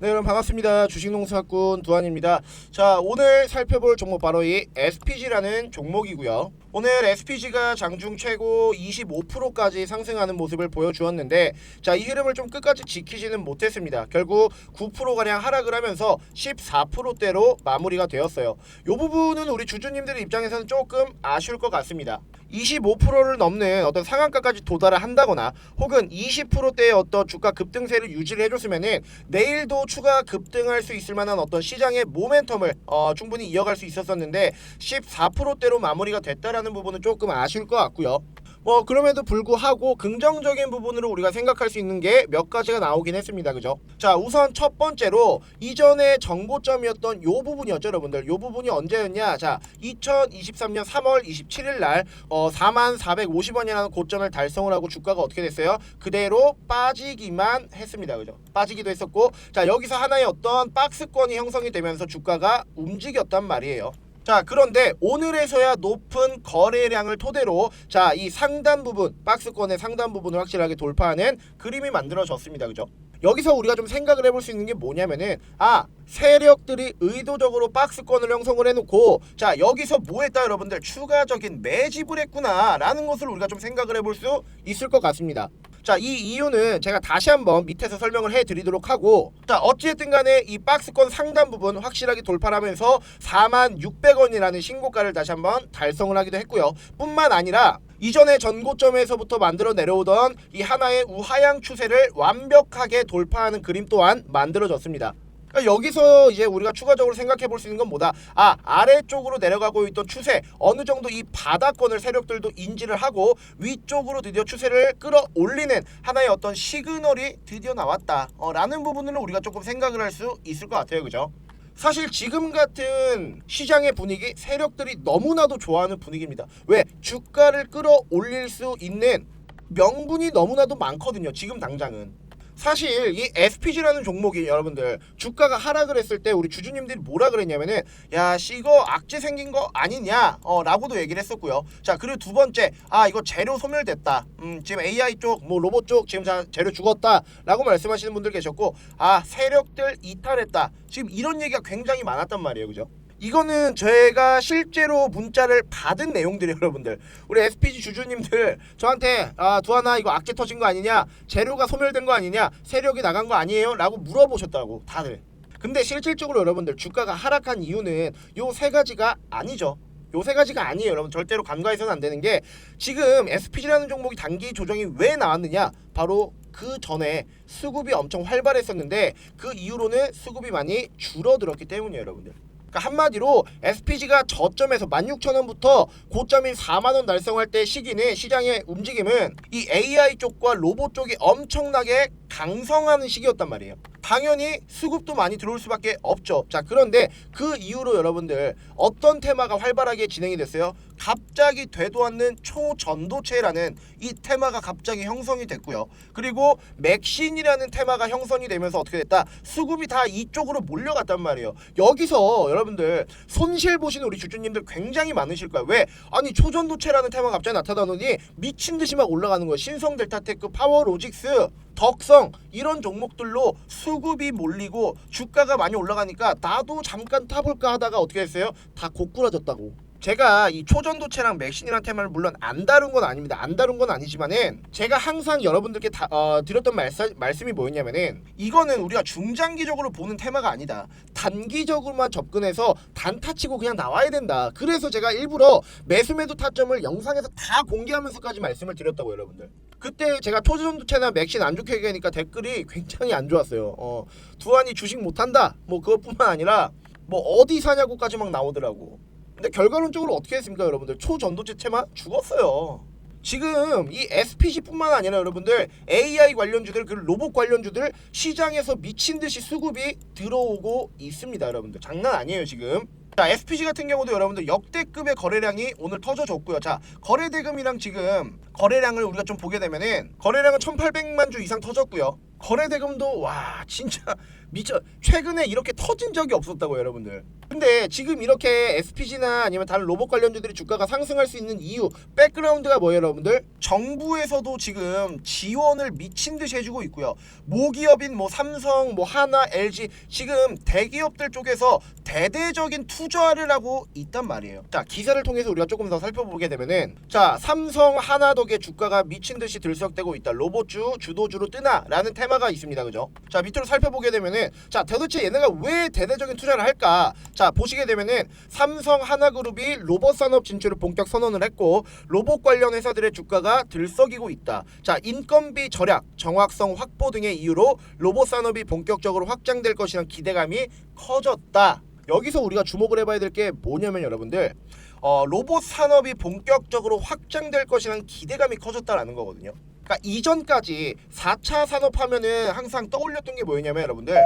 네 여러분 반갑습니다. 주식농사꾼 두한입니다. 자 오늘 살펴볼 종목 바로 이 SPG라는 종목이고요 오늘 SPG가 장중 최고 25%까지 상승하는 모습을 보여주었는데 자 이 흐름을 좀 끝까지 지키지는 못했습니다. 결국 9%가량 하락을 하면서 14%대로 마무리가 되었어요. 이 부분은 우리 주주님들 입장에서는 조금 아쉬울 것 같습니다. 25%를 넘는 어떤 상한가까지 도달을 한다거나 혹은 20%대의 어떤 주가 급등세를 유지를 해줬으면은 내일도 추가 급등할 수 있을 만한 어떤 시장의 모멘텀을 어, 충분히 이어갈 수 있었었는데 14%대로 마무리가 됐다라는 부분은 조금 아쉬울 것 같고요. 뭐 그럼에도 불구하고 긍정적인 부분으로 우리가 생각할 수 있는 게 몇 가지가 나오긴 했습니다. 그죠? 자, 우선 첫 번째로 이전에 정고점이었던 요 부분이었죠, 여러분들. 요 부분이 언제였냐? 자, 2023년 3월 27일 날 어, 4450원이라는 고점을 달성을 하고 주가가 어떻게 됐어요? 그대로 빠지기만 했습니다. 그죠? 빠지기도 했었고 자, 여기서 하나의 어떤 박스권이 형성이 되면서 주가가 움직였단 말이에요. 자 그런데 오늘에서야 높은 거래량을 토대로 자 이 상단 부분 박스권의 상단 부분을 확실하게 돌파하는 그림이 만들어졌습니다. 그죠? 여기서 우리가 좀 생각을 해볼 수 있는 게 뭐냐면은 아 세력들이 의도적으로 박스권을 형성을 해놓고 자 여기서 뭐 했다 여러분들? 추가적인 매집을 했구나 라는 것을 우리가 좀 생각을 해볼 수 있을 것 같습니다 자, 이 이유는 제가 다시 한번 밑에서 설명을 해 드리도록 하고 자, 어찌됐든 간에 이 박스권 상단 부분 확실하게 돌파하면서 4만 600원이라는 신고가를 다시 한번 달성을 하기도 했고요. 뿐만 아니라 이전에 전고점에서부터 만들어 내려오던 이 하나의 우하향 추세를 완벽하게 돌파하는 그림 또한 만들어졌습니다. 그러니까 여기서 이제 우리가 추가적으로 생각해 볼 수 있는 건 뭐다? 아 아래쪽으로 내려가고 있던 추세 어느 정도 이 바닥권을 세력들도 인지를 하고 위쪽으로 드디어 추세를 끌어올리는 하나의 어떤 시그널이 드디어 나왔다. 어, 라는 부분으로 우리가 조금 생각을 할 수 있을 것 같아요, 그죠? 사실 지금 같은 시장의 분위기 세력들이 너무나도 좋아하는 분위기입니다. 왜 주가를 끌어올릴 수 있는 명분이 너무나도 많거든요. 지금 당장은. 사실 이 SPG라는 종목이 여러분들 주가가 하락을 했을 때 우리 주주님들이 뭐라 그랬냐면은 야 씨 이거 악재 생긴 거 아니냐? 어 라고도 얘기를 했었고요. 자 그리고 두 번째 아 이거 재료 소멸됐다. 음 지금 AI 쪽 뭐 로봇 쪽 지금 자 재료 죽었다. 라고 말씀하시는 분들 계셨고 아 세력들 이탈했다. 지금 이런 얘기가 굉장히 많았단 말이에요. 그죠 이거는 제가 실제로 문자를 받은 내용들이 여러분들. 우리 SPG 주주님들 저한테 아 두하나 이거 악재 터진 거 아니냐? 재료가 소멸된 거 아니냐? 세력이 나간 거 아니에요? 라고 물어보셨다고 다들. 근데 실질적으로 여러분들 주가가 하락한 이유는 요 세 가지가 아니죠. 요세 가지가 아니에요 여러분. 절대로 간과해서는 안 되는 게 지금 SPG라는 종목이 단기 조정이 왜 나왔느냐? 바로 그 전에 수급이 엄청 활발했었는데 그 이후로는 수급이 많이 줄어들었기 때문이에요 여러분들 그러니까 한마디로 SPG가 저점에서 16,000원부터 고점인 4만 원 달성할 때 시기는 시장의 움직임은 이 AI 쪽과 로봇 쪽이 엄청나게 강성하는 시기였단 말이에요. 당연히 수급도 많이 들어올 수밖에 없죠. 자, 그런데 그 이후로 여러분들 어떤 테마가 활발하게 진행이 됐어요? 갑자기 되도 않는 초전도체라는 이 테마가 갑자기 형성이 됐고요. 그리고 맥신이라는 테마가 형성이 되면서 어떻게 됐다? 수급이 다 이쪽으로 몰려갔단 말이에요. 여기서 여러분들 손실 보시는 우리 주주님들 굉장히 많으실 거예요. 왜? 아니 초전도체라는 테마가 갑자기 나타나더니 미친 듯이 막 올라가는 거예요. 신성 델타테크, 파워 로직스, 덕성 이런 종목들로 수급이 몰리고 주가가 많이 올라가니까 나도 잠깐 타볼까 하다가 어떻게 했어요? 다 고꾸라졌다고. 제가 이 초전도체랑 맥신이라는 테마를 물론 안 다룬 건 아닙니다. 안 다룬 건 아니지만은 제가 항상 여러분들께 다, 어, 드렸던 말씀, 말씀이 뭐였냐면은 이거는 우리가 중장기적으로 보는 테마가 아니다. 단기적으로만 접근해서 단타치고 그냥 나와야 된다. 그래서 제가 일부러 매수매도 타점을 영상에서 다 공개하면서까지 말씀을 드렸다고 여러분들. 그때 제가 초전도체나 맥신 안 좋게 얘기하니까 댓글이 굉장히 안 좋았어요. 어, 두한이 주식 못한다. 뭐 그것뿐만 아니라 뭐 어디 사냐고까지 막 나오더라고. 근데 결과론적으로 어떻게 했습니까, 여러분들? 초전도체 테마 죽었어요. 지금 이 SPC뿐만 아니라 여러분들 AI 관련주들 그 로봇 관련주들 시장에서 미친 듯이 수급이 들어오고 있습니다, 여러분들. 장난 아니에요, 지금. 자, SPG 같은 경우도 여러분들 역대급의 거래량이 오늘 터져줬고요. 자, 거래 대금이랑 지금 거래량을 우리가 좀 보게 되면은 거래량은 1,800만 주 이상 터졌고요. 거래 대금도 와 진짜 미쳐 최근에 이렇게 터진 적이 없었다고 여러분들. 근데 지금 이렇게 SPG나 아니면 다른 로봇 관련주들이 주가가 상승할 수 있는 이유 백그라운드가 뭐예요 여러분들? 정부에서도 지금 지원을 미친 듯이 해주고 있고요. 모기업인 뭐 삼성, 뭐 하나, LG 지금 대기업들 쪽에서 대대적인 투자를 하고 있단 말이에요. 자 기사를 통해서 우리가 조금 더 살펴보게 되면은 자 삼성, 하나 덕의 주가가 미친 듯이 들썩대고 있다. 로봇주 주도주로 뜨나 라는 테마가 있습니다. 그죠? 자 밑으로 살펴보게 되면은 자 도대체 얘네가 왜 대대적인 투자를 할까? 자 보시게 되면은 삼성, 하나그룹이 로봇 산업 진출을 본격 선언을 했고 로봇 관련 회사들의 주가가 들썩이고 있다. 자 인건비 절약, 정확성 확보 등의 이유로 로봇 산업이 본격적으로 확장될 것이란 기대감이 커졌다. 여기서 우리가 주목을 해봐야 될 게 뭐냐면 여러분들 어, 로봇 산업이 본격적으로 확장될 것이라는 기대감이 커졌다라는 거거든요. 그러니까 이전까지 4차 산업 하면은 항상 떠올렸던 게 뭐였냐면 여러분들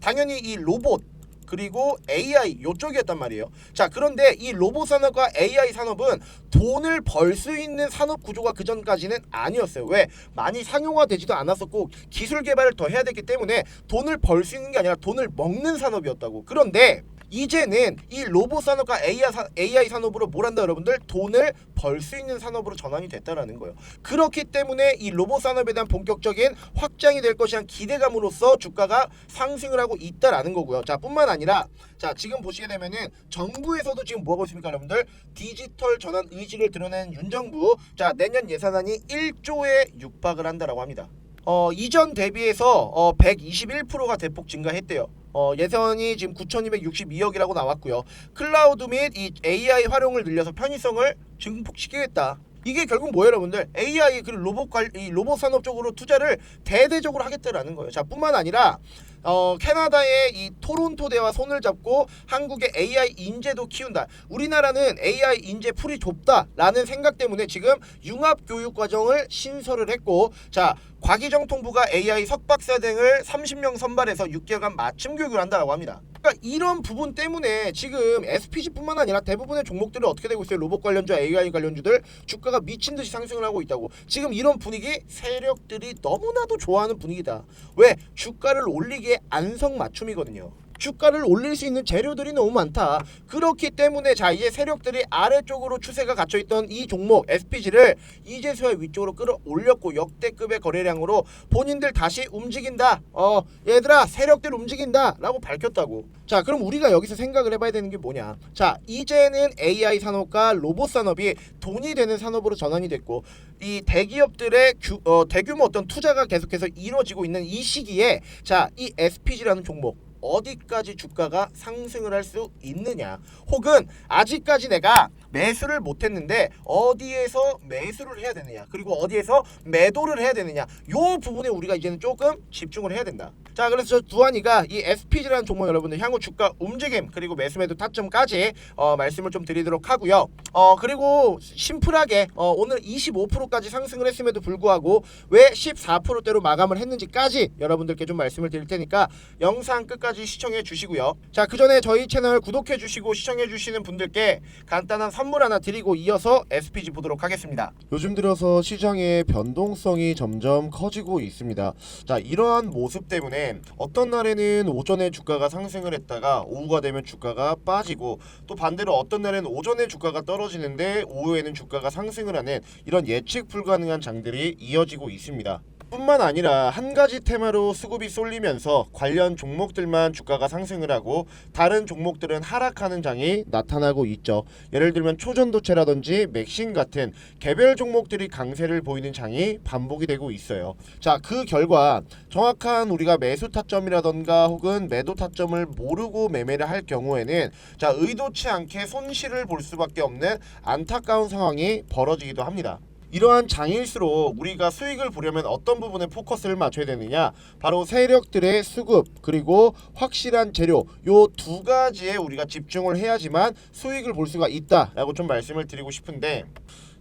당연히 이 로봇 그리고 AI 요쪽이었단 말이에요. 자, 그런데 이 로봇 산업과 AI 산업은 돈을 벌 수 있는 산업 구조가 그 전까지는 아니었어요. 왜? 많이 상용화되지도 않았었고 기술 개발을 더 해야 되기 때문에 돈을 벌 수 있는 게 아니라 돈을 먹는 산업이었다고. 그런데 이제는 이 로봇 산업과 AI, 산- AI 산업으로 뭘 한다 여러분들 돈을 벌 수 있는 산업으로 전환이 됐다라는 거예요. 그렇기 때문에 이 로봇 산업에 대한 본격적인 확장이 될 것이란 기대감으로써 주가가 상승을 하고 있다라는 거고요. 자, 뿐만 아니라 자, 지금 보시게 되면은 정부에서도 지금 뭐 하고 있습니까, 여러분들? 디지털 전환 의지를 드러낸 윤 정부 자, 내년 예산안이 1조에 육박을 한다라고 합니다. 어, 이전 대비해서 어, 121%가 대폭 증가했대요. 어, 예산이 지금 9,262억이라고 나왔고요. 클라우드 및 이 AI 활용을 늘려서 편의성을 증폭시키겠다. 이게 결국 뭐예요, 여러분들? AI 그 로봇 관, 이 로봇 산업 쪽으로 투자를 대대적으로 하겠다라는 거예요. 자, 뿐만 아니라 어, 캐나다의 이 토론토 대와 손을 잡고 한국의 AI 인재도 키운다. 우리나라는 AI 인재 풀이 좁다라는 생각 때문에 지금 융합 교육 과정을 신설을 했고, 자 과기정통부가 AI 석박사등을 30명 선발해서 6개월간 맞춤 교육을 한다라고 합니다. 그러니까 이런 부분 때문에 지금 SPG뿐만 아니라 대부분의 종목들은 어떻게 되고 있어요? 로봇 관련주, AI 관련주들 주가가 미친 듯이 상승을 하고 있다고. 지금 이런 분위기 세력들이 너무나도 좋아하는 분위기다. 왜? 주가를 올리기에 안성 맞춤이거든요. 주가를 올릴 수 있는 재료들이 너무 많다. 그렇기 때문에 자 이제 세력들이 아래쪽으로 추세가 갇혀 있던 이 종목 SPG를 이제서야 위쪽으로 끌어올렸고 역대급의 거래량으로 본인들 다시 움직인다. 어 얘들아 세력들 움직인다라고 밝혔다고. 자 그럼 우리가 여기서 생각을 해봐야 되는 게 뭐냐? 자 이제는 AI 산업과 로봇 산업이 돈이 되는 산업으로 전환이 됐고 이 대기업들의 규, 어, 대규모 어떤 투자가 계속해서 이루어지고 있는 이 시기에 자 이 SPG라는 종목 어디까지 주가가 상승을 할 수 있느냐. 혹은 아직까지 내가 매수를 못했는데 어디에서 매수를 해야 되느냐. 그리고 어디에서 매도를 해야 되느냐. 요 부분에 우리가 이제는 조금 집중을 해야 된다. 자 그래서 저 두한이가 이 SPG라는 종목 여러분들 향후 주가 움직임 그리고 매수 매도 타점까지 어, 말씀을 좀 드리도록 하고요. 어 그리고 심플하게 어, 오늘 25%까지 상승을 했음에도 불구하고 왜 14%대로 마감을 했는지까지 여러분들께 좀 말씀을 드릴 테니까 영상 끝까지 시청해 주시고요. 자, 그 전에 저희 채널 구독해 주시고 시청해 주시는 분들께 간단한 선물 하나 드리고 이어서 SPG 보도록 하겠습니다. 요즘 들어서 시장의 변동성이 점점 커지고 있습니다. 자, 이러한 모습 때문에 어떤 날에는 오전에 주가가 상승을 했다가 오후가 되면 주가가 빠지고 또 반대로 어떤 날에는 오전에 주가가 떨어지는데 오후에는 주가가 상승을 하는 이런 예측 불가능한 장들이 이어지고 있습니다. 뿐만 아니라 한 가지 테마로 수급이 쏠리면서 관련 종목들만 주가가 상승을 하고 다른 종목들은 하락하는 장이 나타나고 있죠. 예를 들면 초전도체라든지 맥신 같은 개별 종목들이 강세를 보이는 장이 반복이 되고 있어요. 자, 그 결과 정확한 우리가 매수 타점이라던가 혹은 매도 타점을 모르고 매매를 할 경우에는 자, 의도치 않게 손실을 볼 수밖에 없는 안타까운 상황이 벌어지기도 합니다. 이러한 장일수록 우리가 수익을 보려면 어떤 부분에 포커스를 맞춰야 되느냐? 바로 세력들의 수급 그리고 확실한 재료. 요 두 가지에 우리가 집중을 해야지만 수익을 볼 수가 있다라고 좀 말씀을 드리고 싶은데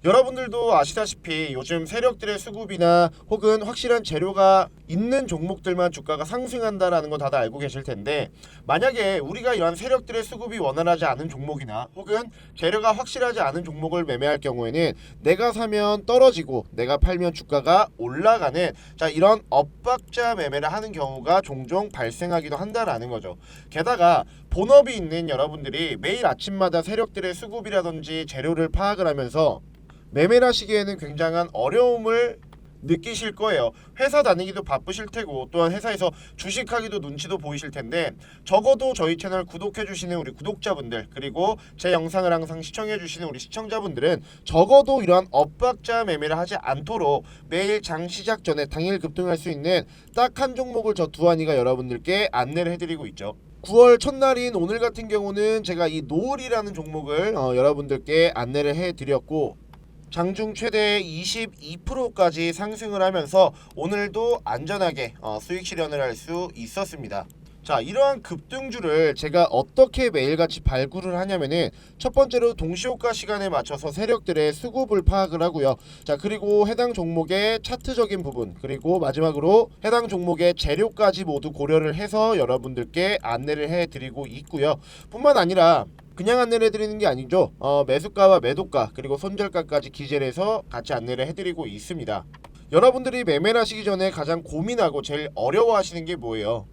여러분들도 아시다시피 요즘 세력들의 수급이나 혹은 확실한 재료가 있는 종목들만 주가가 상승한다라는 거 다들 알고 계실 텐데 만약에 우리가 이러한 세력들의 수급이 원활하지 않은 종목이나 혹은 재료가 확실하지 않은 종목을 매매할 경우에는 내가 사면 떨어지고 내가 팔면 주가가 올라가는 자 이런 엇박자 매매를 하는 경우가 종종 발생하기도 한다라는 거죠. 게다가 본업이 있는 여러분들이 매일 아침마다 세력들의 수급이라든지 재료를 파악을 하면서 매매를 하시기에는 굉장한 어려움을 느끼실 거예요. 회사 다니기도 바쁘실 테고 또한 회사에서 주식하기도 눈치도 보이실 텐데 적어도 저희 채널 구독해 주시는 우리 구독자분들 그리고 제 영상을 항상 시청해 주시는 우리 시청자분들은 적어도 이러한 엇박자 매매를 하지 않도록 매일 장 시작 전에 당일 급등할 수 있는 딱 한 종목을 저 두한이가 여러분들께 안내를 해드리고 있죠. 9월 첫날인 오늘 같은 경우는 제가 이 노을이라는 종목을 어, 여러분들께 안내를 해드렸고 장중 최대 22%까지 상승을 하면서 오늘도 안전하게 어, 수익 실현을 할 수 있었습니다. 자 이러한 급등주를 제가 어떻게 매일같이 발굴을 하냐면은 첫 번째로 동시호가 시간에 맞춰서 세력들의 수급을 파악을 하고요 자 그리고 해당 종목의 차트적인 부분 그리고 마지막으로 해당 종목의 재료까지 모두 고려를 해서 여러분들께 안내를 해드리고 있고요 뿐만 아니라 그냥 안내를 해드리는 게 아니죠. 어, 매수가와 매도가 그리고 손절가까지 기재를 해서 같이 안내를 해드리고 있습니다. 여러분들이 매매를 하시기 전에 가장 고민하고 제일 어려워하시는 게 뭐예요?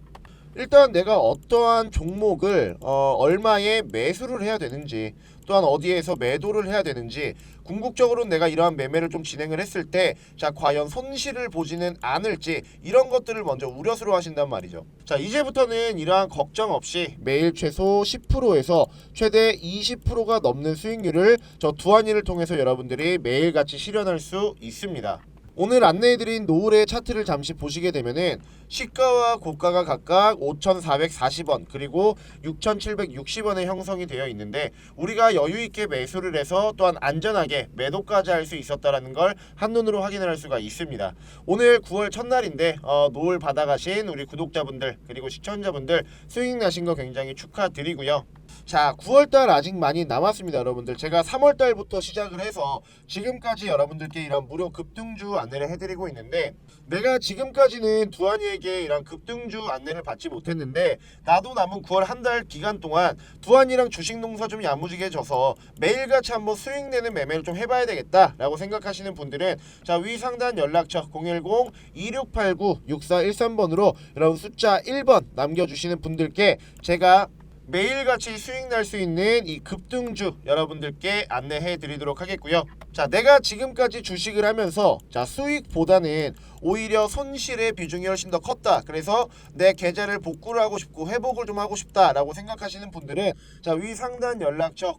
일단 내가 어떠한 종목을 어, 얼마에 매수를 해야 되는지 또한 어디에서 매도를 해야 되는지 궁극적으로 내가 이러한 매매를 좀 진행을 했을 때 자 과연 손실을 보지는 않을지 이런 것들을 먼저 우려스러워 하신단 말이죠. 자 이제부터는 이러한 걱정 없이 매일 최소 10%에서 최대 20%가 넘는 수익률을 저 두한이를 통해서 여러분들이 매일같이 실현할 수 있습니다. 오늘 안내해드린 노을의 차트를 잠시 보시게 되면은 시가와 고가가 각각 5,440원 그리고 6,760원에 형성이 되어 있는데 우리가 여유 있게 매수를 해서 또한 안전하게 매도까지 할 수 있었다라는 걸 한눈으로 확인을 할 수가 있습니다. 오늘 9월 첫날인데 어, 노을 받아가신 우리 구독자분들 그리고 시청자분들 수익 나신 거 굉장히 축하드리고요. 자, 9월달 아직 많이 남았습니다, 여러분들. 제가 3월달부터 시작을 해서 지금까지 여러분들께 이런 무료 급등주 안내를 해드리고 있는데 내가 지금까지는 두한이 에게 이런 급등주 안내를 받지 못했는데 나도 남은 9월 한 달 기간 동안 두한이랑 주식 농사 좀 야무지게 져서 매일같이 한번 수익 내는 매매를 좀 해봐야 되겠다라고 생각하시는 분들은 자 위 상단 연락처 010-2689-6413번으로 여러분 숫자 1번 남겨주시는 분들께 제가 매일같이 수익 날 수 있는 이 급등주 여러분들께 안내해 드리도록 하겠고요. 자, 내가 지금까지 주식을 하면서 자, 수익보다는 오히려 손실의 비중이 훨씬 더 컸다. 그래서 내 계좌를 복구를 하고 싶고 회복을 좀 하고 싶다라고 생각하시는 분들은 자, 위 상단 연락처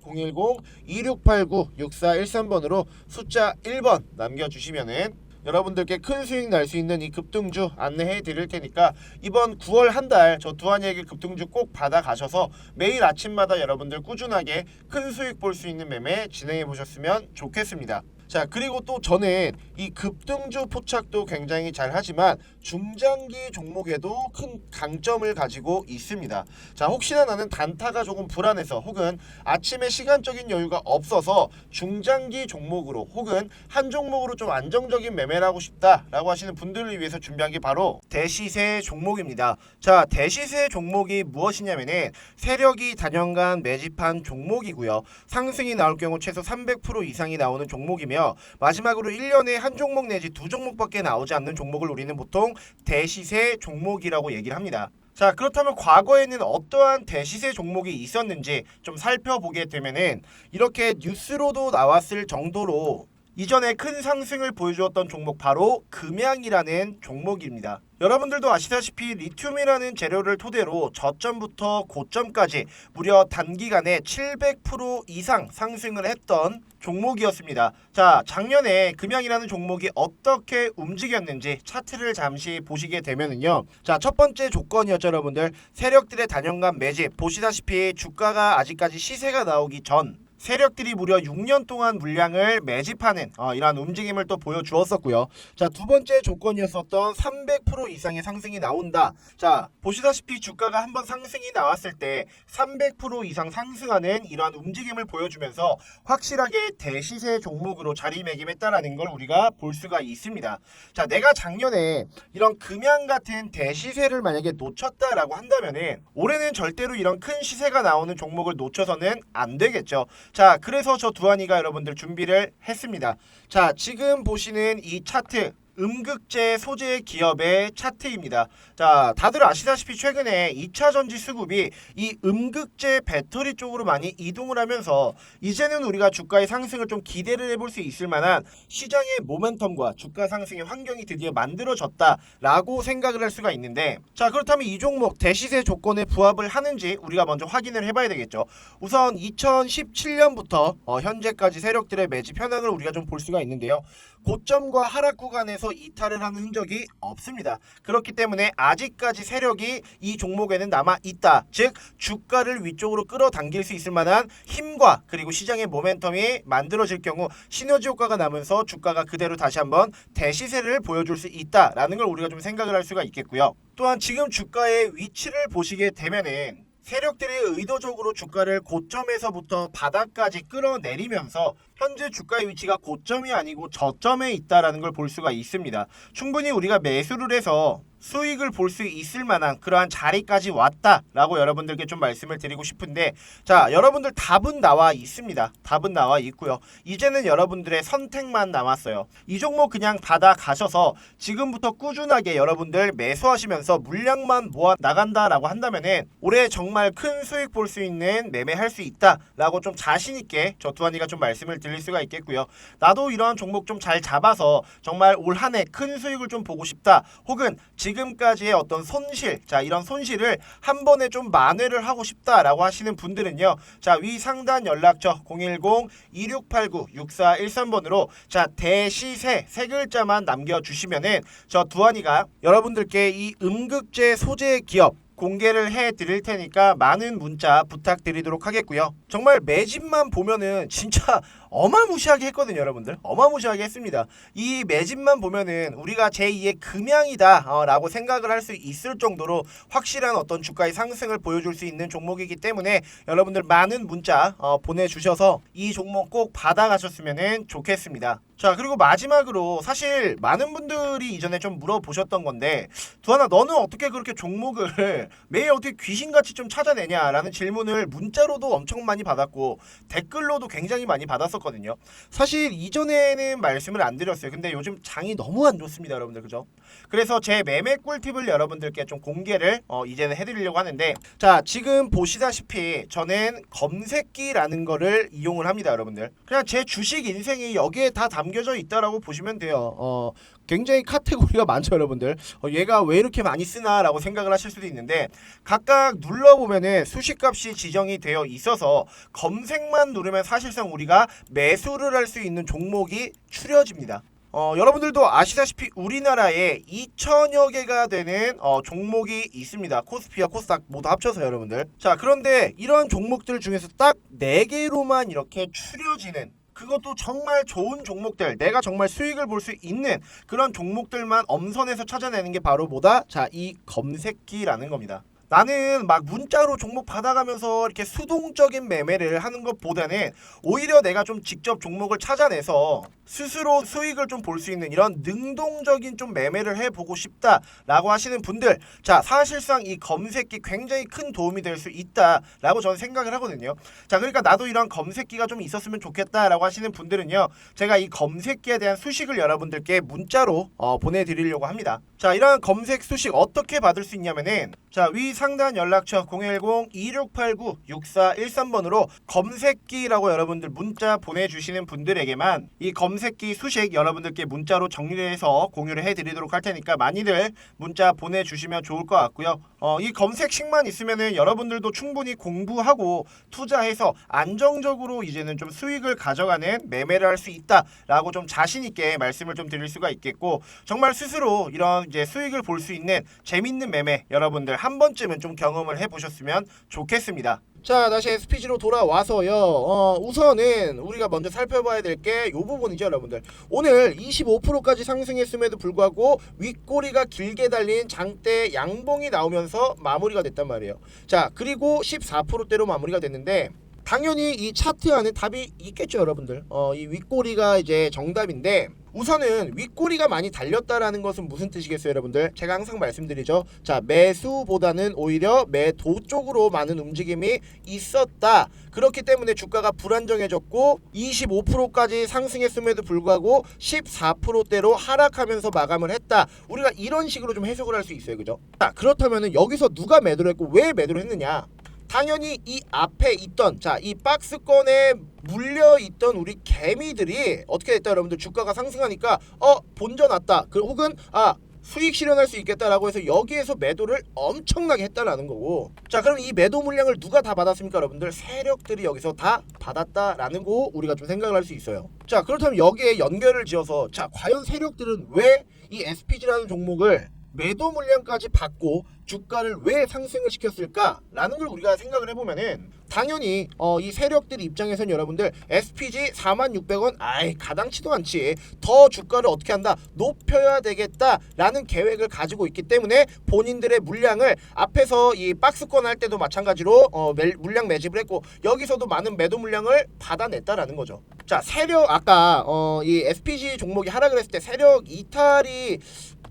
010-2689-6413번으로 숫자 1번 남겨 주시면은 여러분들께 큰 수익 날 수 있는 이 급등주 안내해 드릴 테니까 이번 9월 한 달 저 두한이에게 급등주 꼭 받아 가셔서 매일 아침마다 여러분들 꾸준하게 큰 수익 볼 수 있는 매매 진행해 보셨으면 좋겠습니다. 자 그리고 또 저는 이 급등주 포착도 굉장히 잘 하지만 중장기 종목에도 큰 강점을 가지고 있습니다. 자 혹시나 나는 단타가 조금 불안해서 혹은 아침에 시간적인 여유가 없어서 중장기 종목으로 혹은 한 종목으로 좀 안정적인 매매를 하고 싶다라고 하시는 분들을 위해서 준비한 게 바로 대시세 종목입니다. 자 대시세 종목이 무엇이냐면은 세력이 단연간 매집한 종목이고요. 상승이 나올 경우 최소 300% 이상이 나오는 종목이며 마지막으로 1년에 한 종목 내지 두 종목밖에 나오지 않는 종목을 우리는 보통 대시세 종목이라고 얘기를 합니다. 자 그렇다면 과거에는 어떠한 대시세 종목이 있었는지 좀 살펴보게 되면은 이렇게 뉴스로도 나왔을 정도로 이전에 큰 상승을 보여주었던 종목 바로 금양이라는 종목입니다. 여러분들도 아시다시피 리튬이라는 재료를 토대로 저점부터 고점까지 무려 단기간에 700% 이상 상승을 했던 종목이었습니다. 자, 작년에 금양이라는 종목이 어떻게 움직였는지 차트를 잠시 보시게 되면은요. 자, 첫 번째 조건이었죠, 여러분들. 세력들의 단연간 매집 보시다시피 주가가 아직까지 시세가 나오기 전 세력들이 무려 6년 동안 물량을 매집하는 어, 이러한 움직임을 또 보여주었었고요. 자, 두 번째 조건이었었던 300% 이상의 상승이 나온다. 자, 보시다시피 주가가 한번 상승이 나왔을 때 300% 이상 상승하는 이러한 움직임을 보여주면서 확실하게 대시세 종목으로 자리매김했다라는 걸 우리가 볼 수가 있습니다. 자, 내가 작년에 이런 금양 같은 대시세를 만약에 놓쳤다라고 한다면은 올해는 절대로 이런 큰 시세가 나오는 종목을 놓쳐서는 안 되겠죠. 자, 그래서 저 두한이가 여러분들 준비를 했습니다. 자, 지금 보시는 이 차트 음극재 소재 기업의 차트입니다. 자, 다들 아시다시피 최근에 2차 전지 수급이 이 음극재 배터리 쪽으로 많이 이동을 하면서 이제는 우리가 주가의 상승을 좀 기대를 해볼 수 있을 만한 시장의 모멘텀과 주가 상승의 환경이 드디어 만들어졌다라고 생각을 할 수가 있는데 자, 그렇다면 이 종목 대시세 조건에 부합을 하는지 우리가 먼저 확인을 해봐야 되겠죠. 우선 2017년부터 어, 현재까지 세력들의 매집 현황을 우리가 좀 볼 수가 있는데요. 고점과 하락 구간에서 이탈을 하는 흔적이 없습니다. 그렇기 때문에 아직까지 세력이 이 종목에는 남아 있다. 즉 주가를 위쪽으로 끌어당길 수 있을 만한 힘과 그리고 시장의 모멘텀이 만들어질 경우 시너지 효과가 나면서 주가가 그대로 다시 한번 대시세를 보여줄 수 있다라는 걸 우리가 좀 생각을 할 수가 있겠고요. 또한 지금 주가의 위치를 보시게 되면은 세력들이 의도적으로 주가를 고점에서부터 바닥까지 끌어내리면서 현재 주가의 위치가 고점이 아니고 저점에 있다라는 걸 볼 수가 있습니다. 충분히 우리가 매수를 해서 수익을 볼 수 있을 만한 그러한 자리까지 왔다라고 여러분들께 좀 말씀을 드리고 싶은데 자 여러분들 답은 나와 있습니다. 답은 나와 있고요. 이제는 여러분들의 선택만 남았어요. 이 종목 그냥 받아 가셔서 지금부터 꾸준하게 여러분들 매수하시면서 물량만 모아 나간다라고 한다면은 올해 정말 큰 수익 볼 수 있는 매매할 수 있다라고 좀 자신 있게 저 두한이가 좀 말씀을 드릴 수가 있겠고요. 나도 이러한 종목 좀 잘 잡아서 정말 올 한 해 큰 수익을 좀 보고 싶다. 혹은 지금까지의 어떤 손실, 자 이런 손실을 한 번에 좀 만회를 하고 싶다라고 하시는 분들은요. 자위 상단 연락처 010-2689-6413번으로 자 대시세 세 글자만 남겨주시면은 저 두한이가 여러분들께 이 음극재 소재 기업 공개를 해 드릴 테니까 많은 문자 부탁드리도록 하겠고요. 정말 매집만 보면은 진짜 어마무시하게 했거든요, 여러분들. 어마무시하게 했습니다. 이 매집만 보면은 우리가 제2의 금양이다라고 생각을 할 수 있을 정도로 확실한 어떤 주가의 상승을 보여줄 수 있는 종목이기 때문에 여러분들 많은 문자 어, 보내주셔서 이 종목 꼭 받아가셨으면 좋겠습니다. 자 그리고 마지막으로 사실 많은 분들이 이전에 좀 물어보셨던 건데 두하나 너는 어떻게 그렇게 종목을 매일 어떻게 귀신같이 좀 찾아내냐라는 질문을 문자로도 엄청 많이 받았고 댓글로도 굉장히 많이 받았었 거든요. 사실 이전에는 말씀을 안 드렸어요. 근데 요즘 장이 너무 안 좋습니다, 여러분들 그죠? 그래서 제 매매 꿀팁을 여러분들께 좀 공개를 어, 이제는 해드리려고 하는데 자 지금 보시다시피 저는 검색기라는 거를 이용을 합니다, 여러분들. 그냥 제 주식 인생이 여기에 다 담겨져 있다라고 보시면 돼요. 어, 굉장히 카테고리가 많죠 여러분들 어, 얘가 왜 이렇게 많이 쓰나 라고 생각을 하실 수도 있는데 각각 눌러보면은 수식값이 지정이 되어 있어서 검색만 누르면 사실상 우리가 매수를 할 수 있는 종목이 추려집니다 어, 여러분들도 아시다시피 우리나라에 2천여 개가 되는 어, 종목이 있습니다. 코스피와 코스닥 모두 합쳐서 여러분들. 자, 그런데 이런 종목들 중에서 딱 4개로만 이렇게 추려지는 그것도 정말 좋은 종목들 내가 정말 수익을 볼 수 있는 그런 종목들만 엄선해서 찾아내는 게 바로 뭐다? 자, 이 검색기라는 겁니다. 나는 막 문자로 종목 받아가면서 이렇게 수동적인 매매를 하는 것보다는 오히려 내가 좀 직접 종목을 찾아내서 스스로 수익을 좀 볼 수 있는 이런 능동적인 좀 매매를 해보고 싶다라고 하시는 분들 자 사실상 이 검색기 굉장히 큰 도움이 될 수 있다라고 저는 생각을 하거든요. 자 그러니까 나도 이런 검색기가 좀 있었으면 좋겠다라고 하시는 분들은요 제가 이 검색기에 대한 수식을 여러분들께 문자로 어, 보내드리려고 합니다. 자 이러한 검색 수식 어떻게 받을 수 있냐면은 자위 상단 연락처 010-2689-6413번으로 검색기라고 여러분들 문자 보내주시는 분들에게만 이 검색기 수식 여러분들께 문자로 정리를 해서 공유를 해드리도록 할 테니까 많이들 문자 보내주시면 좋을 것 같고요 어, 이 검색식만 있으면은 여러분들도 충분히 공부하고 투자해서 안정적으로 이제는 좀 수익을 가져가는 매매를 할 수 있다라고 좀 자신 있게 말씀을 좀 드릴 수가 있겠고 정말 스스로 이런 이제 수익을 볼 수 있는 재밌는 매매 여러분들 한 번쯤은 좀 경험을 해 보셨으면 좋겠습니다. 자 다시 SPG로 돌아와서요. 어, 우선은 우리가 먼저 살펴봐야 될 게 이 부분이죠 여러분들. 오늘 25%까지 상승했음에도 불구하고 윗꼬리가 길게 달린 장대 양봉이 나오면서 마무리가 됐단 말이에요. 자 그리고 14%대로 마무리가 됐는데 당연히 이 차트 안에 답이 있겠죠 여러분들. 어, 이 윗꼬리가 이제 정답인데 우선은 윗꼬리가 많이 달렸다라는 것은 무슨 뜻이겠어요 여러분들? 제가 항상 말씀드리죠. 자 매수보다는 오히려 매도 쪽으로 많은 움직임이 있었다. 그렇기 때문에 주가가 불안정해졌고 25%까지 상승했음에도 불구하고 14%대로 하락하면서 마감을 했다. 우리가 이런 식으로 좀 해석을 할 수 있어요 그죠? 자 그렇다면은 여기서 누가 매도를 했고 왜 매도를 했느냐 당연히 이 앞에 있던 자 이 박스권에 물려 있던 우리 개미들이 어떻게 됐다 여러분들? 주가가 상승하니까 어 본전 왔다. 그 혹은 아 수익 실현할 수 있겠다라고 해서 여기에서 매도를 엄청나게 했다라는 거고. 자 그럼 이 매도 물량을 누가 다 받았습니까 여러분들? 세력들이 여기서 다 받았다라는 거 우리가 좀 생각을 할 수 있어요. 자 그렇다면 여기에 연결을 지어서 자 과연 세력들은 왜 이 SPG라는 종목을 매도 물량까지 받고 주가를 왜 상승을 시켰을까라는 걸 우리가 생각을 해보면은 당연히 어, 이 세력들 입장에선 여러분들 SPG 46,000원 아이 가당치도 않지 더 주가를 어떻게 한다 높여야 되겠다라는 계획을 가지고 있기 때문에 본인들의 물량을 앞에서 이 박스권 할 때도 마찬가지로 어, 매- 물량 매집을 했고 여기서도 많은 매도 물량을 받아냈다라는 거죠. 자 세력 아까 어, 이 SPG 종목이 하락을 했을 때 세력 이탈이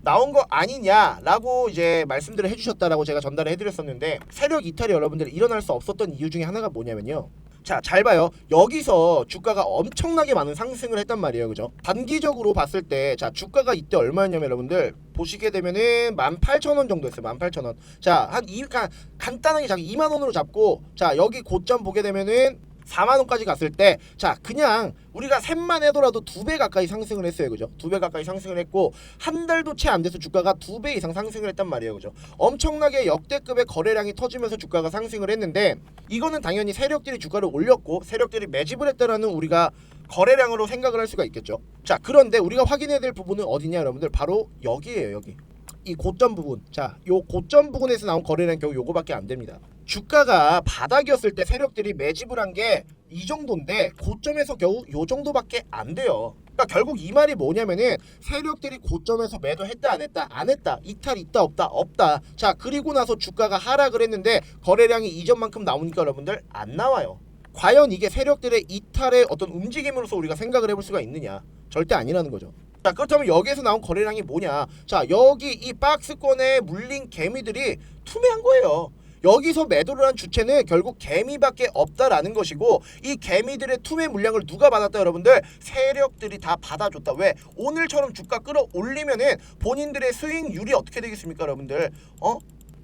나온 거 아니냐라고 이제 말씀들을 해주셨다라고 제가 전달을 해드렸었는데 세력 이탈이 여러분들 일어날 수 없었던 이유 중에 하나가 뭐냐면요. 자, 잘 봐요. 여기서 주가가 엄청나게 많은 상승을 했단 말이에요. 그죠? 단기적으로 봤을 때, 자, 주가가 이때 얼마였냐면 여러분들, 보시게 되면은 18,000원 정도였어요. 18,000원. 자, 한 이, 간, 간단하게 자, 2만원으로 잡고, 자, 여기 고점 보게 되면은 4만 원까지 갔을 때, 자 그냥 우리가 셋만 해더라도 두 배 가까이 상승을 했어요, 그죠? 두 배 가까이 상승을 했고 한 달도 채 안 돼서 주가가 두 배 이상 상승을 했단 말이에요, 그죠? 엄청나게 역대급의 거래량이 터지면서 주가가 상승을 했는데 이거는 당연히 세력들이 주가를 올렸고 세력들이 매집을 했다라는 우리가 거래량으로 생각을 할 수가 있겠죠. 자 그런데 우리가 확인해야 될 부분은 어디냐, 여러분들? 바로 여기에요, 여기. 이 고점 부분. 자, 요 고점 부분에서 나온 거래량 겨우 요거밖에 안 됩니다. 주가가 바닥이었을 때 세력들이 매집을 한 게 이 정도인데 고점에서 겨우 요 정도밖에 안 돼요. 그러니까 결국 이 말이 뭐냐면은 세력들이 고점에서 매도했다 안 했다 안 했다 이탈 있다 없다 없다. 자 그리고 나서 주가가 하락을 했는데 거래량이 이전만큼 나오니까 여러분들 안 나와요. 과연 이게 세력들의 이탈의 어떤 움직임으로서 우리가 생각을 해볼 수가 있느냐? 절대 아니라는 거죠. 자 그렇다면 여기에서 나온 거래량이 뭐냐? 자 여기 이 박스권에 물린 개미들이 투매한 거예요. 여기서 매도를 한 주체는 결국 개미밖에 없다라는 것이고 이 개미들의 투매 물량을 누가 받았다 여러분들? 세력들이 다 받아줬다. 왜? 오늘처럼 주가 끌어올리면은 본인들의 수익률이 어떻게 되겠습니까 여러분들? 어?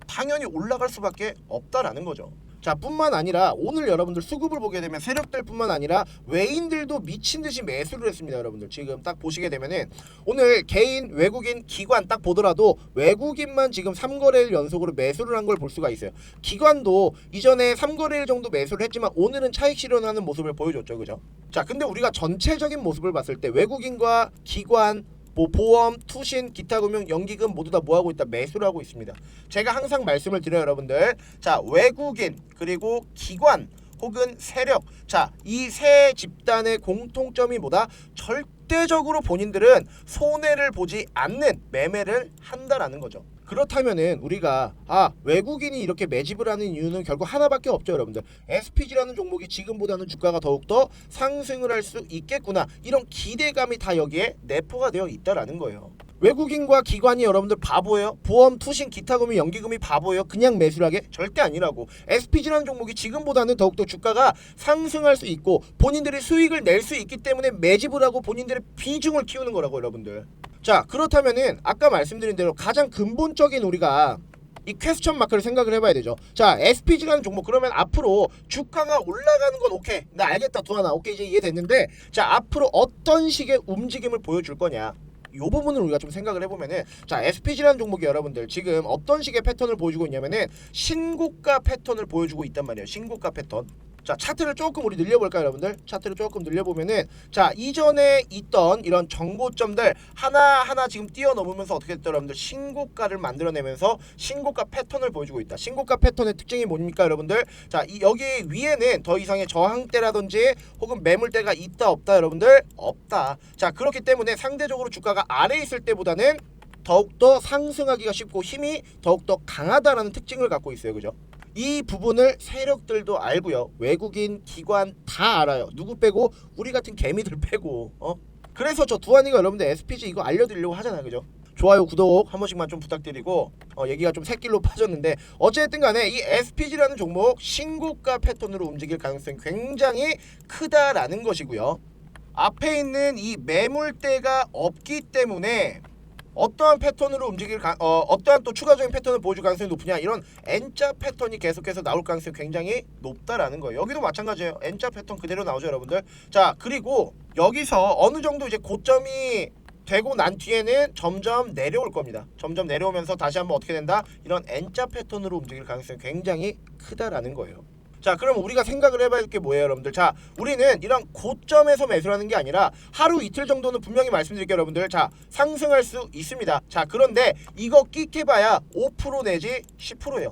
당연히 올라갈 수밖에 없다라는 거죠. 자 뿐만 아니라 오늘 여러분들 수급을 보게 되면 세력들뿐만 아니라 외인들도 미친 듯이 매수를 했습니다 여러분들. 지금 딱 보시게 되면은 오늘 개인 외국인 기관 딱 보더라도 외국인만 지금 3거래일 연속으로 매수를 한 걸 볼 수가 있어요. 기관도 이전에 3거래일 정도 매수를 했지만 오늘은 차익 실현하는 모습을 보여줬죠. 그죠? 자 근데 우리가 전체적인 모습을 봤을 때 외국인과 기관 뭐 보험, 투신, 기타 금융, 연기금 모두 다 뭐하고 있다 매수를 하고 있습니다. 제가 항상 말씀을 드려요, 여러분들. 자, 외국인 그리고 기관 혹은 세력. 자, 이 세 집단의 공통점이 뭐다? 절대적으로 본인들은 손해를 보지 않는 매매를 한다라는 거죠. 그렇다면은 우리가 아 외국인이 이렇게 매집을 하는 이유는 결국 하나밖에 없죠 여러분들. SPG라는 종목이 지금보다는 주가가 더욱더 상승을 할 수 있겠구나. 이런 기대감이 다 여기에 내포가 되어 있다라는 거예요. 외국인과 기관이 여러분들 바보예요? 보험 투신 기타금이 연기금이 바보예요? 그냥 매수를 하게? 절대 아니라고. SPG라는 종목이 지금보다는 더욱더 주가가 상승할 수 있고 본인들이 수익을 낼 수 있기 때문에 매집을 하고 본인들의 비중을 키우는 거라고 여러분들 자 그렇다면은 아까 말씀드린 대로 가장 근본적인 우리가 이 퀘스천 마크를 생각을 해봐야 되죠. 자, SPG라는 종목 그러면 앞으로 주가가 올라가는 건 오케이. 나 알겠다, 두하나. 오케이 이제 이해됐는데, 자 앞으로 어떤 식의 움직임을 보여줄 거냐? 요 부분을 우리가 좀 생각을 해보면은 자 SPG라는 종목이 여러분들 지금 어떤 식의 패턴을 보여주고 있냐면은 신고가 패턴을 보여주고 있단 말이에요. 신고가 패턴. 자 차트를 조금 우리 늘려볼까요 여러분들? 차트를 조금 늘려보면은 자 이전에 있던 이런 정고점들 하나하나 지금 뛰어넘으면서 어떻게 됐죠 여러분들? 신고가를 만들어내면서 신고가 패턴을 보여주고 있다. 신고가 패턴의 특징이 뭡니까 여러분들? 자 이 여기 위에는 더 이상의 저항대라든지 혹은 매물대가 있다 없다 여러분들? 없다. 자 그렇기 때문에 상대적으로 주가가 아래에 있을 때보다는 더욱더 상승하기가 쉽고 힘이 더욱더 강하다라는 특징을 갖고 있어요. 그죠 이 부분을 세력들도 알고요. 외국인 기관 다 알아요. 누구 빼고 우리 같은 개미들 빼고. 어? 그래서 저 두한이가 여러분들 SPG 이거 알려드리려고 하잖아요. 그죠? 좋아요, 구독 한 번씩만 좀 부탁드리고 어, 얘기가 좀 새길로 빠졌는데 어쨌든 간에 이 SPG라는 종목 신고가 패턴으로 움직일 가능성이 굉장히 크다라는 것이고요. 앞에 있는 이 매물대가 없기 때문에 어떠한 패턴으로 움직일 가, 어, 어떠한 또 추가적인 패턴을 보여줄 가능성이 높으냐 이런 N자 패턴이 계속해서 나올 가능성이 굉장히 높다라는 거예요. 여기도 마찬가지예요. N자 패턴 그대로 나오죠, 여러분들. 자 그리고 여기서 어느 정도 이제 고점이 되고 난 뒤에는 점점 내려올 겁니다. 점점 내려오면서 다시 한번 어떻게 된다? 이런 N자 패턴으로 움직일 가능성이 굉장히 크다라는 거예요. 자, 그럼 우리가 생각을 해봐야 할게 뭐예요, 여러분들? 자, 우리는 이런 고점에서 매수하는 게 아니라 하루 이틀 정도는 분명히 말씀드릴게요, 여러분들. 자, 상승할 수 있습니다. 자, 그런데 이거 끽해봐야 5% 내지 10%예요.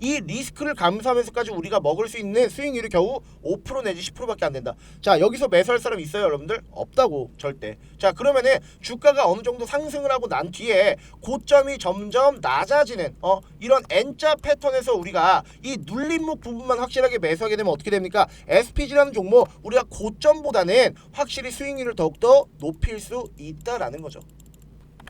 이 리스크를 감수하면서까지 우리가 먹을 수 있는 수익률이 겨우 5% 내지 10%밖에 안 된다. 자 여기서 매수할 사람 있어요, 여러분들? 없다고 절대. 자 그러면은 주가가 어느 정도 상승을 하고 난 뒤에 고점이 점점 낮아지는 어 이런 N자 패턴에서 우리가 이 눌림목 부분만 확실하게 매수하게 되면 어떻게 됩니까? SPG라는 종목 우리가 고점보다는 확실히 수익률을 더욱더 높일 수 있다라는 거죠.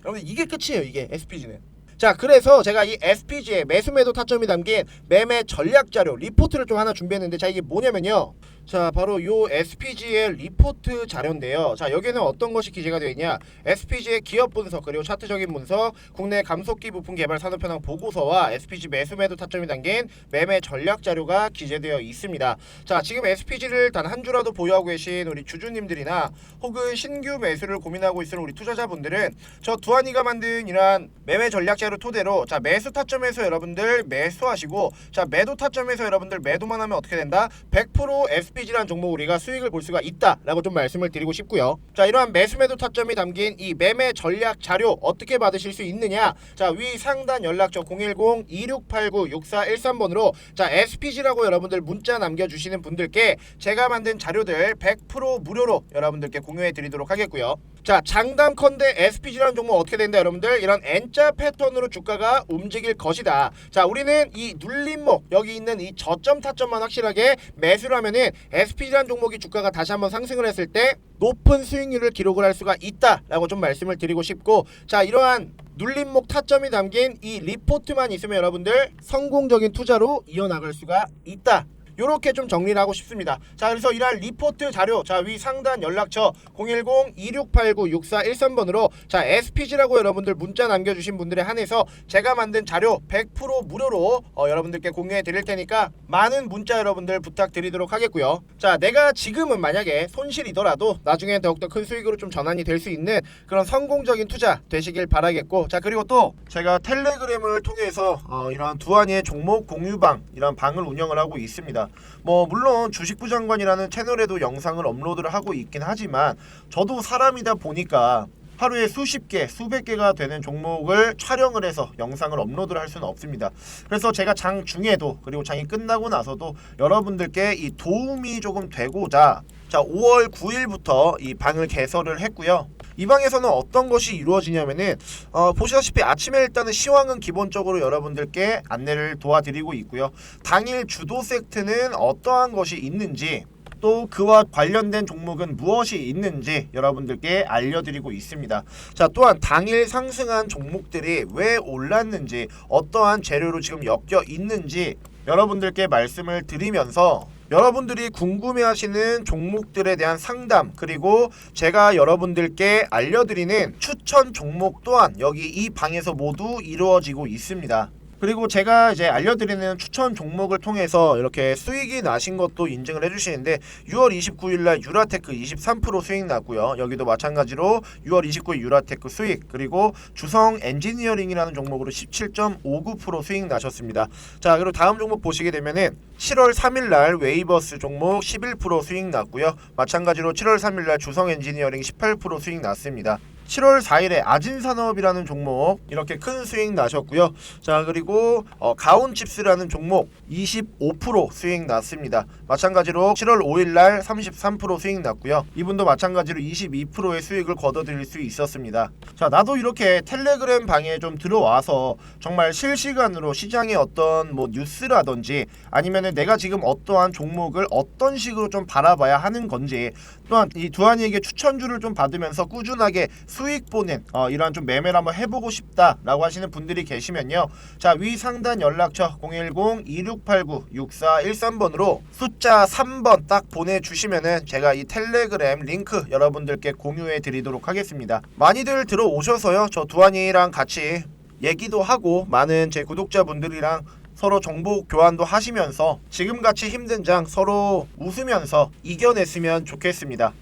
여러분 이게 끝이에요, 이게 SPG는. 자 그래서 제가 이 SPG의 매수 매도 타점이 담긴 매매 전략 자료 리포트를 좀 하나 준비했는데 자 이게 뭐냐면요. 자 바로 요 SPG의 리포트 자료인데요. 자 여기는 어떤 것이 기재가 되어 있냐? SPG의 기업 분석 그리고 차트적인 분석 국내 감속기 부품 개발 산업 현황 보고서와 SPG 매수 매도 타점이 담긴 매매 전략 자료가 기재되어 있습니다. 자 지금 SPG를 단 한 주라도 보유하고 계신 우리 주주님들이나 혹은 신규 매수를 고민하고 있는 우리 투자자분들은 저 두한이가 만든 이러한 매매 전략 자료 토대로 자 매수 타점에서 여러분들 매수하시고 자 매도 타점에서 여러분들 매도만 하면 어떻게 된다? 100% SPG라는 종목 우리가 수익을 볼 수가 있다라고 좀 말씀을 드리고 싶고요. 자 이러한 매수 매도 타점이 담긴 이 매매 전략 자료 어떻게 받으실 수 있느냐? 자 위 상단 연락처 010-2689-6413번으로 자 SPG라고 여러분들 문자 남겨주시는 분들께 제가 만든 자료들 100% 무료로 여러분들께 공유해 드리도록 하겠고요 자 장담컨대 SPG라는 종목 어떻게 된다 여러분들? 이런 N자 패턴으로 주가가 움직일 것이다. 자 우리는 이 눌림목 여기 있는 이 저점 타점만 확실하게 매수를 하면은 SPG라는 종목이 주가가 다시 한번 상승을 했을 때 높은 수익률을 기록을 할 수가 있다라고 좀 말씀을 드리고 싶고 자 이러한 눌림목 타점이 담긴 이 리포트만 있으면 여러분들 성공적인 투자로 이어나갈 수가 있다 요렇게 좀 정리를 하고 싶습니다. 자, 그래서 이러한 리포트 자료, 자, 위 상단 연락처 010-2689-6413번으로 자, SPG라고 여러분들 문자 남겨주신 분들에 한해서 제가 만든 자료 100% 무료로 어, 여러분들께 공유해 드릴 테니까 많은 문자 여러분들 부탁드리도록 하겠고요. 자, 내가 지금은 만약에 손실이더라도 나중에 더욱더 큰 수익으로 좀 전환이 될 수 있는 그런 성공적인 투자 되시길 바라겠고, 자, 그리고 또 제가 텔레그램을 통해서 어, 이런 두한이의 종목 공유방 이런 방을 운영을 하고 있습니다. 뭐 물론 주식부 장관이라는 채널에도 영상을 업로드를 하고 있긴 하지만 저도 사람이다 보니까 하루에 수십 개, 수백 개가 되는 종목을 촬영을 해서 영상을 업로드를 할 수는 없습니다. 그래서 제가 장 중에도 그리고 장이 끝나고 나서도 여러분들께 이 도움이 조금 되고자 자 5월 9일부터 이 방을 개설을 했고요. 이 방에서는 어떤 것이 이루어지냐면은 어, 보시다시피 아침에 일단은 시황은 기본적으로 여러분들께 안내를 도와드리고 있고요. 당일 주도 세트는 어떠한 것이 있는지 또 그와 관련된 종목은 무엇이 있는지 여러분들께 알려드리고 있습니다. 자 또한 당일 상승한 종목들이 왜 올랐는지 어떠한 재료로 지금 엮여 있는지 여러분들께 말씀을 드리면서 여러분들이 궁금해하시는 종목들에 대한 상담 그리고 제가 여러분들께 알려드리는 추천 종목 또한 여기 이 방에서 모두 이루어지고 있습니다. 그리고 제가 이제 알려드리는 추천 종목을 통해서 이렇게 수익이 나신 것도 인증을 해주시는데 6월 29일 날 유라테크 23% 수익 났고요. 여기도 마찬가지로 6월 29일 유라테크 수익 그리고 주성 엔지니어링이라는 종목으로 17.59% 수익 나셨습니다. 자 그리고 다음 종목 보시게 되면은 7월 3일 날 웨이버스 종목 11% 수익 났고요. 마찬가지로 7월 3일 날 주성 엔지니어링 18% 수익 났습니다. 7월 4일에 아진산업이라는 종목 이렇게 큰 수익 나셨고요. 자 그리고 어, 가온칩스라는 종목 25% 수익 났습니다. 마찬가지로 7월 5일 날 33% 수익 났고요. 이분도 마찬가지로 22%의 수익을 거둬들일 수 있었습니다. 자 나도 이렇게 텔레그램 방에 좀 들어와서 정말 실시간으로 시장의 어떤 뭐 뉴스라든지 아니면은 내가 지금 어떠한 종목을 어떤 식으로 좀 바라봐야 하는 건지 또한 이 두한이에게 추천주를 좀 받으면서 꾸준하게 수익 보는 어, 이러한 좀 매매를 한번 해보고 싶다라고 하시는 분들이 계시면요. 자 위 상단 연락처 010-2689-6413번으로 숫자 3번 딱 보내주시면은 제가 이 텔레그램 링크 여러분들께 공유해 드리도록 하겠습니다. 많이들 들어오셔서요. 저 두한이랑 같이 얘기도 하고 많은 제 구독자분들이랑 서로 정보 교환도 하시면서 지금같이 힘든 장 서로 웃으면서 이겨냈으면 좋겠습니다.